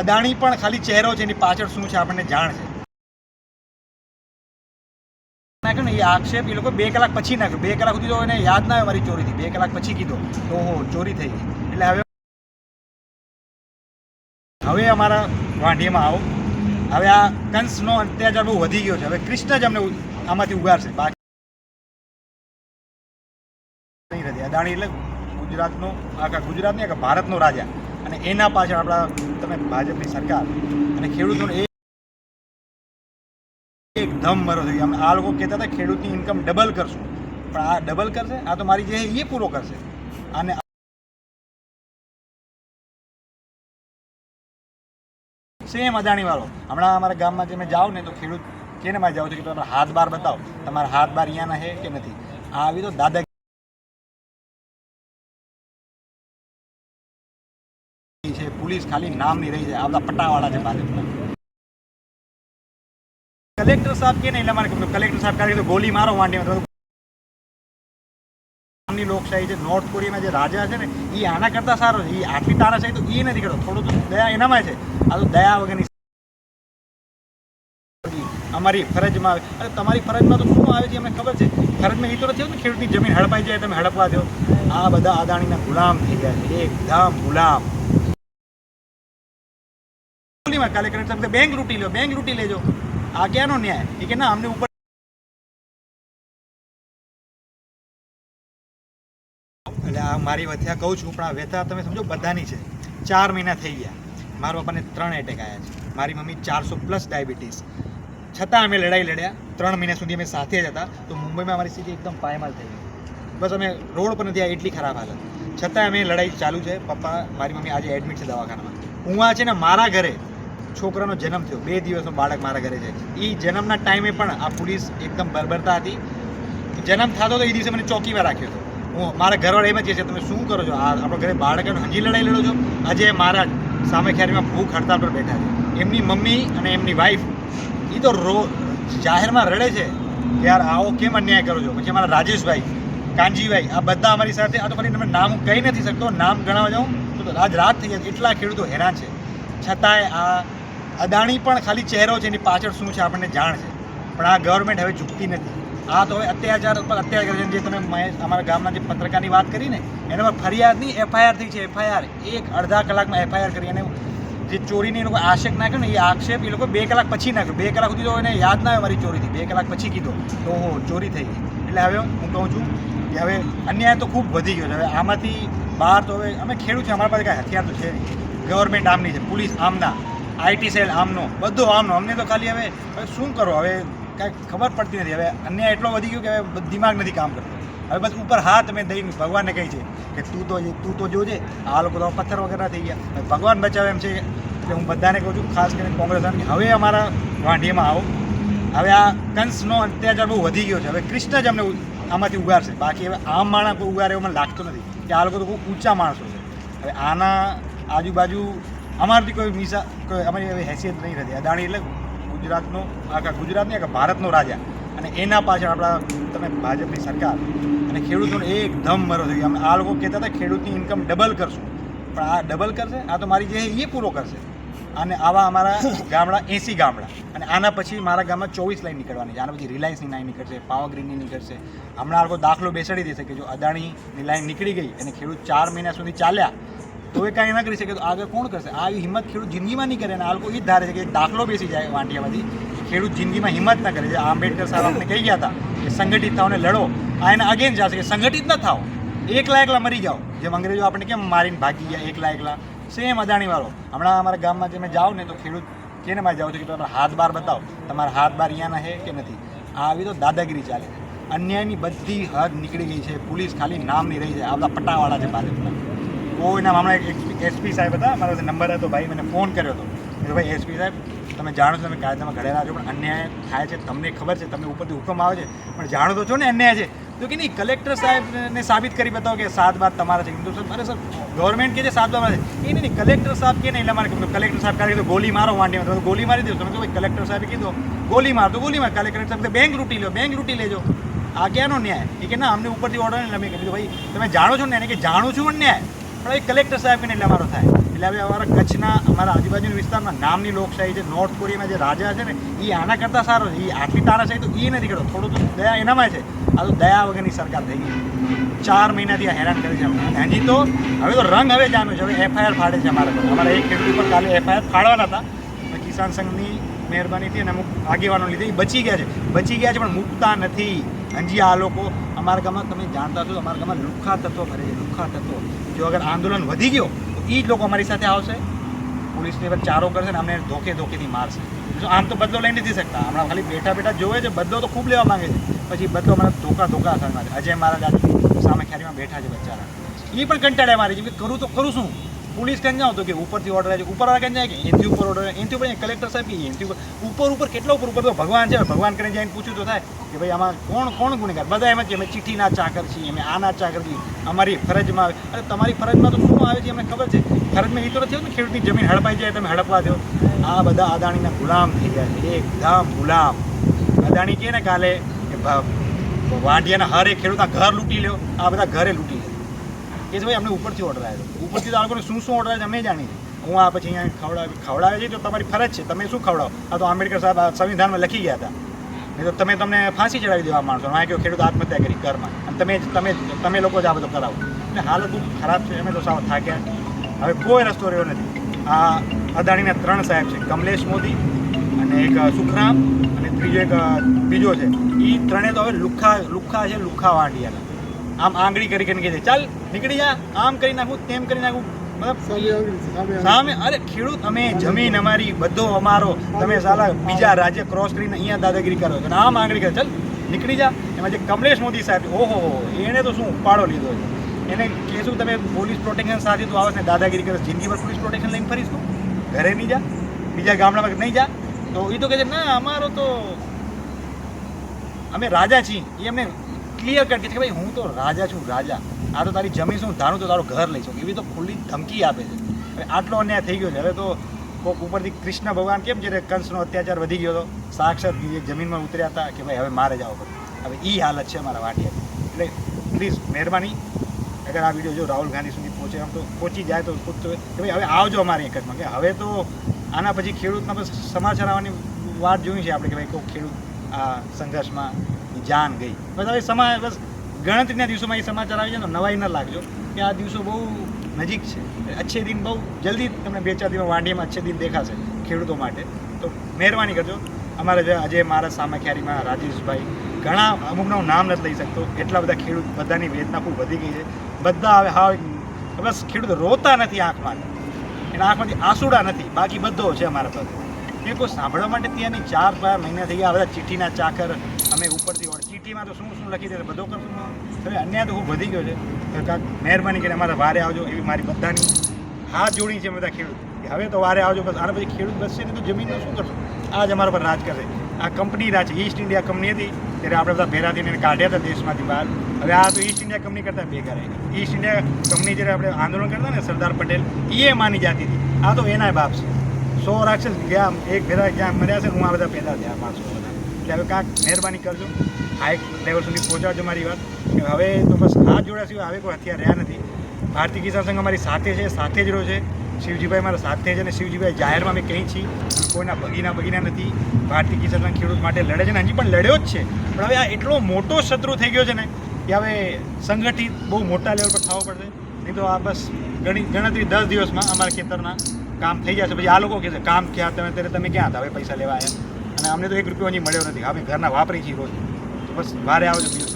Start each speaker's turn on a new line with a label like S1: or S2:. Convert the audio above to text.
S1: અદાણી પણ ખાલી ચહેરો છે, એની પાછળ શું છે આપણને જાણ છે. નાખ્યો એ આક્ષેપ એ લોકો બે કલાક પછી નાખ્યો. બે કલાક સુધી તો એને યાદ ના આવે મારી ચોરી થઈ બે કલાક પછી કીધો તો ઓહો, ચોરી થઈ ગઈ. એટલે હવે હવે અમારા વાંઢીમાં આવો. હવે આ કંસનો અત્યાચાર બહુ વધી ગયો છે. હવે કૃષ્ણ જ અમને આમાંથી ઉગારશે. બાકી નહીં નથી અદાણી એટલે ગુજરાતનો, આખા ગુજરાતની, આખા ભારતનો રાજા. અને એના પાછળ આપણા તમે ભાજપની સરકાર અને ખેડૂતોને એ એક ધમ મરો થઈ ગયો. આ લોકો કહેતા હતા, ખેડૂતની ઇન્કમ ડબલ કરશું. પણ આ ડબલ કરશે? આ તો મારી જે એ પૂરો કરશે. અને સેમ અદાણી વાળો. હમણાં અમારા ગામમાં જે મેં જાઓ ને તો ખેડૂત કેને મારે જાઓ છો કે તમારા હાથ બાર બતાવો? તમારા હાથ બાર અહીંયાના હે કે નથી? આવી તો દાદા છે, પોલીસ ખાલી નામની રહી છે આ બધા પટ્ટાવાળા છે ભાજપના કલેક્ટર સાહેબ કે એટલે મારે કલેક્ટર સાહેબ કાલે ગોલી મારો માંડી લોકશાહી છે નોર્થ કોરિયાના જે રાજા છે ને એ આના કરતાં સારો છે એ આટલી તારાશાહી તો એ નથી કરતો. થોડું તો દયા એનામાં છે. આ તો દયા વગરની અમારી ફરજમાં આવે. અને તમારી ફરજમાં તો શું આવે છે અમને ખબર છે? ફરજમાં એ તો નથી ને ખેડૂતની જમીન હડપાઈ જાય, તમે હડપવા દો. આ બધા અદાણીના ગુલામ થઈ ગયા છે એકદમ ગુલામ. ગોલીમાં કાલે કરે તમે બેંક લૂંટી લો, બેંક લૂંટી લેજો. આ ક્યાંનો ન્યાય. એ કે ના, અમને ઉપર એટલે આ મારી વ્યથા કહું છું, પણ આ વ્યથા તમે સમજો બધાની છે. ચાર મહિના થઈ ગયા. મારા પપ્પાને ત્રણ એટેક આવ્યા છે. મારી મમ્મી ચારસો પ્લસ ડાયાબિટીસ છતાં અમે લડાઈ લડ્યા. ત્રણ મહિના સુધી અમે સાથે જ હતા. તો મુંબઈમાં અમારી સ્થિતિ એકદમ પાયમાલ થઈ ગઈ. બસ અમે રોડ પર નથી આ એટલી ખરાબ હાલત. છતાં અમે લડાઈ ચાલુ છે. પપ્પા, મારી મમ્મી આજે એડમિટ છે દવાખાનામાં. હું આ છે ને મારા ઘરે છોકરાનો જન્મ થયો. બે દિવસનો બાળક મારા ઘરે છે. એ જન્મના ટાઈમે પણ આ પોલીસ એકદમ બરબરતા હતી. જન્મ થતો તો એ દિવસે મને ચોકીમાં રાખ્યો હતો. હું મારા ઘરવાળા એમ જ છે, તમે શું કરો છો? આ આપણા ઘરે બાળકને હજી લડાઈ લડો છો? આજે મારા સામે ખેરીમાં ભૂખ હડતાલ પર બેઠા છે. એમની મમ્મી અને એમની વાઈફ એ તો રો, જાહેરમાં રડે છે યાર, આવો કેમ અન્યાય કરો છો? પછી અમારા રાજેશભાઈ, કાનજીભાઈ, આ બધા અમારી સાથે, આ તો ફરી તમે નામ કહી નથી શકતો, નામ ગણાવવા જાઉં તો આજ રાત થઈ જાય એટલા ખેડૂતો હેરાન છે. છતાંય આ અદાણી પણ ખાલી ચહેરો છે, એની પાછળ શું છે આપણને જાણ છે. પણ આ ગવર્મેન્ટ હવે ઝૂકતી નથી. આ તો હવે અત્યાચાર ઉપર અત્યાચાર જે તમે અમારા ગામના જે પત્રકારની વાત કરી ને, એના પર ફરિયાદની એફઆઈઆર થઈ છે, એફઆઈઆર. એક અડધા કલાકમાં એફઆઈઆર કરી અને જે ચોરીની એ લોકો આક્ષેપ નાખ્યો ને, એ આક્ષેપ એ લોકો બે કલાક પછી નાખ્યો. બે કલાક સુધી તો એને યાદ ના આવે મારી ચોરીથી. બે કલાક પછી કીધો તો ઓહો ચોરી થઈ ગઈ. એટલે હવે હું કહું છું કે હવે અન્યાય તો ખૂબ વધી ગયો છે. હવે આમાંથી બહાર તો હવે, અમે ખેડૂત છે અમારા પાસે કાંઈ હથિયાર તો છે નહીં. ગવર્મેન્ટ આમની છે, પોલીસ આમના. આઈટી સેલ, આમનો, બધું આમનો. અમને તો ખાલી હવે હવે શું કરો? હવે કાંઈ ખબર પડતી નથી. હવે અન્યાય એટલો વધી ગયો કે હવે દિમાગ નથી કામ કરતો. હવે બસ ઉપર હાથ મેં દઈ ભગવાનને કહી છે કે તું તો તું તો જોજે. આ લોકો તો પથ્થર વગેરે થઈ ગયા. ભગવાન બચાવે એમ છે એટલે હું બધાને કહું છું, ખાસ કરીને કોંગ્રેસ હવે અમારા વાંઢીમાં આવો. હવે આ કંસનો અત્યાચાર બહુ વધી ગયો છે. હવે કૃષ્ણ જ અમને આમાંથી ઉગારશે. બાકી હવે આમ માણસ કોઈ ઉગારે એવું મને લાગતું નથી. કે આ લોકો તો બહુ ઊંચા માણસો છે. હવે આના આજુબાજુ અમારથી કોઈ મિસા કોઈ અમારી એવી હેસિયત નહીં રહેતી. અદાણી એટલે ગુજરાતનો આખા ગુજરાતની આખા ભારતનો રાજા. અને એના પાછળ આપણા તમે ભાજપની સરકાર. અને ખેડૂતોને એક ધમ મરો થઈ ગયો. આ લોકો કહેતા હતા, ખેડૂતની ઇન્કમ ડબલ કરશું. પણ આ ડબલ કરશે? આ તો મારી જે એ પૂરો કરશે. અને આવા અમારા ગામડા, એસી ગામડા. અને આના પછી મારા ગામમાં ચોવીસ લાઈન નીકળવાની છે. આના પછી રિલાયન્સની લાઈન નીકળશે, પાવર ગ્રીનની નીકળશે. હમણાં લોકો દાખલો બેસાડી દેશે કે જો અદાણીની લાઈન નીકળી ગઈ અને ખેડૂત ચાર મહિના સુધી ચાલ્યા તો એ કાંઈ ના કરી શકે. તો આગળ કોણ કરશે? આવી હિંમત ખેડૂત જિંદગીમાં નહીં કરે અને આ લોકો એ જ ધારે છે કે દાખલો બેસી જાય વાંટિયામાંથી. ખેડૂત જિંદગીમાં હિંમત ના કરે. છે આંબેડકર સાહેબ આપણે કહી ગયા હતા કે સંગઠિત થાવ ને લડો. આ એને અગેન જશે કે સંગઠિત ન થાવ એકલા એકલા મરી જાઓ. જેમ અંગ્રેજો આપણે કેમ મારીને ભાગી ગયા એકલા એકલા? સેમ અદાણીવાળો હમણાં અમારા ગામમાં જે મેં જાઓ ને તો ખેડૂત કેને માં જાઓ છો કે તમારા હાથ બાર બતાવો. તમારા હાથ બાર અહીંયાના હે કે નથી? આવી તો દાદાગીરી ચાલે. અન્યાયની બધી હદ નીકળી ગઈ છે. પોલીસ ખાલી નામની રહી છે આ બધા પટાવાળા છે ભાજપના. કોઈના મામલા એસપી સાહેબ હતા, મારો પાસે નંબર હતો ભાઈ, મને ફોન કર્યો હતો. કે ભાઈ, એસપી સાહેબ, તમે જાણો છો, તમે કાયદામાં ઘડેલા છો, પણ અન્યાય થાય છે, તમને ખબર છે, તમને ઉપરથી હુકમ આવે છે, પણ જાણો તો છો ને અન્યાય છે. તો કે નહીં, કલેક્ટર સાહેબને સાબિત કરી બતાવો કે સાત બાર તમારા છે. તો સર, અરે સર, ગવર્મેન્ટ કે છે સાત બાર છે. એ નહીં કલેક્ટર સાહેબ કે નહીં એટલે મારે કલેક્ટર સાહેબ કાલે તો ગોલી મારો વાંડી તો ગોલી મારી દઉં તમે ભાઈ, કલેક્ટર સાહેબે કીધું, ગોલી માર તો ગોલી માર. કલેક્ટર સાહેબ બેંક લૂંટી લો, બેંક લૂંટી લેજો. આ ક્યાંનો ન્યાય? એ કે ના, અમને ઉપરથી ઓર્ડર નહીં અમે કીધું, ભાઈ, તમે જાણો છો ને એને કે જાણું છું પણ ન્યાય. પણ એ કલેક્ટર સાહેબ એટલે અમારો થાય. એટલે હવે અમારા કચ્છના, અમારા આજુબાજુના વિસ્તારમાં નામની લોકશાહી છે. નોર્થ કોરિયાના જે રાજા છે ને એ આના કરતાં સારો છે. એ આટલી તાનાશાહી તો એ નથી કરતો. થોડું તો દયા એનામાં છે. આ તો દયા વગરની સરકાર થઈ ગઈ ચાર મહિનાથી આ હેરાન કરે છે એની તો, હવે તો રંગ હવે જામ્યો છે. હવે એફઆઈઆર ફાડે છે અમારા પર. અમારા એક ખેડૂત પર કાલે એફઆઈઆર ફાડવાના હતા. કિસાન સંઘની મહેરબાનીથી અને અમુક આગેવાનો લીધે એ બચી ગયા છે. બચી ગયા છે પણ મૂકતા નથી. હજી આ લોકો અમારા ગામમાં તમે જાણતા છો અમારા ગામમાં લુખ્ખા તત્વો ફરે છે, લુખ્ખા તત્વો. જો અગર આંદોલન વધી ગયો, તો એ જ લોકો અમારી સાથે આવશે. પોલીસની પર ચારો કરશે ને અમને ધોકે ધોકેથી મારશે. જો આમ તો બદલો લઈ નથી શકતા. હમણાં ખાલી બેઠા બેઠા જોવે છે, બદલો તો ખૂબ લેવા માંગે છે. પછી બદલો અમારા ધોકા ધોકા અસર મારે અજય મારા દાદી સામે ખ્યારીમાં બેઠા છે બચારા એ પણ કંટાળ્યા મારી જેમ કે કરું તો કરું શું? પોલીસ કેમ જાઓ તો કે ઉપરથી ઓર્ડર આવે છે ઉપરવાળા કેમ જાય કે એનથી ઉપર ઓર્ડર એનથી ઉપર કલેક્ટર સાહેબ કે એનથી ઉપર? ઉપર ઉપર, કેટલા ઉપર? ઉપર તો ભગવાન છે. ભગવાન કરીને જઈને પૂછ્યું તો થાય કે ભાઈ આમાં કોણ કોણ ગુનેગાર? બધા એમ જ કે અમે ચિઠ્ઠીના ચાકર છીએ, અમે આના ચાકર છીએ. અમારી ફરજમાં આવે. અરે તમારી ફરજમાં તો શું આવે છે અમને ખબર છે? ફરજમાં એ તો નથી ને ખેડૂતની જમીન હડપાઈ જાય તમે હડપવા દો. આ બધા અદાણીના ગુલામ થઈ ગયા છે. એકદમ ગુલામ. અદાણી કહે ને કાલે કે વાંઢિયાના હર એક ખેડૂતના ઘર લૂંટી લ્યો. આ બધા ઘરે લૂંટી લે તો ભાઈ અમને ઉપરથી ઓર્ડર આવ્યો ઉપરથી તો આ લોકોને શું શું ઓર્ડર અમે જાણીએ. હું આ પછી અહીંયા ખવડાવ ખવડાવે છે તો તમારી ફરજ છે. તમે શું ખવડાવો? આ તો આંબેડકર સાહેબ સંવિધાનમાં લખી ગયા હતા. નહીં તો તમે તમને ફાંસી ચડાવી દેવા માણસો. આ કહ્યું ખેડૂત આત્મહત્યા કરી, ઘરમાં. અને તમે તમે તમે લોકો જ આ બધું કરાવો. એટલે હાલત બહુ ખરાબ છે. અમે તો સાવ થાક્યા. હવે કોઈ રસ્તો રહ્યો નથી. આ અદાણીના ત્રણ સાહેબ છે. કમલેશ મોદી અને એક સુખરામ અને ત્રીજો એક બીજો છે. એ ત્રણે તો હવે લુખ્ખા લુખ્ખા છે લુખ્ખા વાંડિયાના આમ આંગળી કરી કરીને કહે છે ચાલ નીકળી જા આમ કરી નાખું તેમ કરી નાખું. મતલબ સામે અરે ખેડૂત અમે જમીન અમારી બધો અમારો તમે સાલા બીજા રાજ્ય ક્રોસ કરીને અહીંયા દાદાગીરી કરો છો. આમ આંગળી કરે ચાલ નીકળી જા. એમાં જે કમલેશ મોદી સાહેબ ઓહો એને તો શું ઉપાડો લીધો છે? એને કહેશું તમે પોલીસ પ્રોટેક્શન સાથે તું આવે ને દાદાગીરી કરે જિંદગીભર પોલીસ પ્રોટેક્શન લઈને ફરીશ તું. ઘરે નહીં જા બીજા ગામડામાં નહીં જા. તો એ તો કહે છે ના અમારો તો અમે રાજા છીએ એ એમને ક્લિયર કટ કે છે કે ભાઈ હું તો રાજા છું, રાજા. આ તો તારી જમીન શું ધારું તો તારું ઘર લઈશું. એવી તો ખુલ્લી ધમકી આપે છે. હવે આટલો અન્યાય થઈ ગયો છે. હવે તો કોક ઉપરથી કૃષ્ણ ભગવાન કેમ જ્યારે કંસનો અત્યાચાર વધી ગયો હતો? સાક્ષાત જમીનમાં ઉતર્યા હતા કે ભાઈ હવે મારે જાવ પડે. હવે એ હાલત છે અમારા વાટિયા એટલે પ્લીઝ મહેરબાની. અગર આ વીડિયો જો રાહુલ ગાંધી સુધી પહોંચે આમ તો પહોંચી જાય તો ખુદ હોય કે ભાઈ હવે આવજો અમારી એકજમાં કે હવે તો આના પછી ખેડૂતના બસ સમાચાર આવવાની વાત જોઈ છે આપણે કે ભાઈ કોઈ ખેડૂત આ સંઘર્ષમાં જાન ગઈ. બસ હવે સમા, બસ ગણતરીના દિવસોમાં એ સમાચાર આવી જાય ને, નવાઈ ન લાગજો કે આ દિવસો બહુ નજીક છે. અચ્છે દિન બહુ જલ્દી તમને બે ચાર દિવસ વાંડીમાં અચ્છે દિન દેખાશે ખેડૂતો માટે. તો મહેરબાની કરજો. અમારે આજે મારા સામે ખ્યારીમાં રાજેશભાઈ ઘણા, અમુકના હું નામ નથી લઈ શકતો. એટલા બધા ખેડૂત, બધાની વેદના ખૂબ વધી ગઈ છે. બધા હવે હાવ બસ ખેડૂત રોતા નથી આંખમાં એના આંખમાંથી આંસુડા નથી. બાકી બધો છે અમારા પાસે એ કોઈ સાંભળવા માટે ત્યાંની ચાર પાંચ મહિના થઈ ગયા બધા ચીઠીના ચાકર, અમે ઉપરથી ઓર્ડર ચીઠીમાં તો શું શું લખી દે બધો કરશું હવે અન્યાય તો ખૂબ વધી ગયો છે. કાંક મહેરબાની કરીને અમારા વારે આવજો, એવી મારી બધાની હાથ જોડી છે બધા ખેડૂત. હવે તો વારે આવજો, બસ આના પછી ખેડૂત બસશે ને તો જમીનનું શું કરશું? આજ અમારા પર રાજ કરશે આ કંપની રાજ ઈસ્ટ ઇન્ડિયા કંપની હતી, ત્યારે આપણે બધા ભેરા થઈને કાઢ્યા હતા દેશમાંથી બહાર. હવે આ તો ઈસ્ટ ઇન્ડિયા કંપની કરતાં ભેગા રહી ઈસ્ટ ઇન્ડિયા કંપની જ્યારે આપણે આંદોલન કરતા ને સરદાર પટેલ એ માની જાતી હતી. આ તો એનાય બાપ છે. સો રાક્ષસ ગયા એક ભેરા જ્યાં મર્યા છે, હું આ બધા પેદા થયા માણસો એટલે હવે કાંક મહેરબાની કરજો. હાઈ લેવલ સુધી પહોંચાડજો મારી વાત. કે હવે તો બસ હાથ જોડ્યા સિવાય હવે કોઈ હથિયાર રહ્યા નથી. ભારતીય કિસાન સંઘ અમારી સાથે છે, સાથે જ રહ્યો છે. શિવજીભાઈ મારા સાથે છે અને શિવજીભાઈ જાહેરમાં અમે કહી છીએ. કોઈના ભગીના ભગીના નથી. ભારતીય કિસાન સંઘ ખેડૂત માટે લડે છે ને હજી પણ લડ્યો જ છે. પણ હવે આ એટલો મોટો શત્રુ થઈ ગયો છે ને કે હવે સંગઠિત બહુ મોટા લેવલ પર થવો પડશે. નહીં તો આ બસ ગણી ગણતરી દસ દિવસમાં અમારા ખેતરના કામ થઈ જશે. પછી આ લોકો કહે છે, કામ ક્યાં? તમે ત્યારે તમે ક્યાં હતા? હવે પૈસા લેવા આવ્યા. અને અમને તો એક રૂપિયો અહીં મળ્યો નથી. અમે ઘરના વાપરી છીએ રોજ. બસ, વારે આવજો બીજું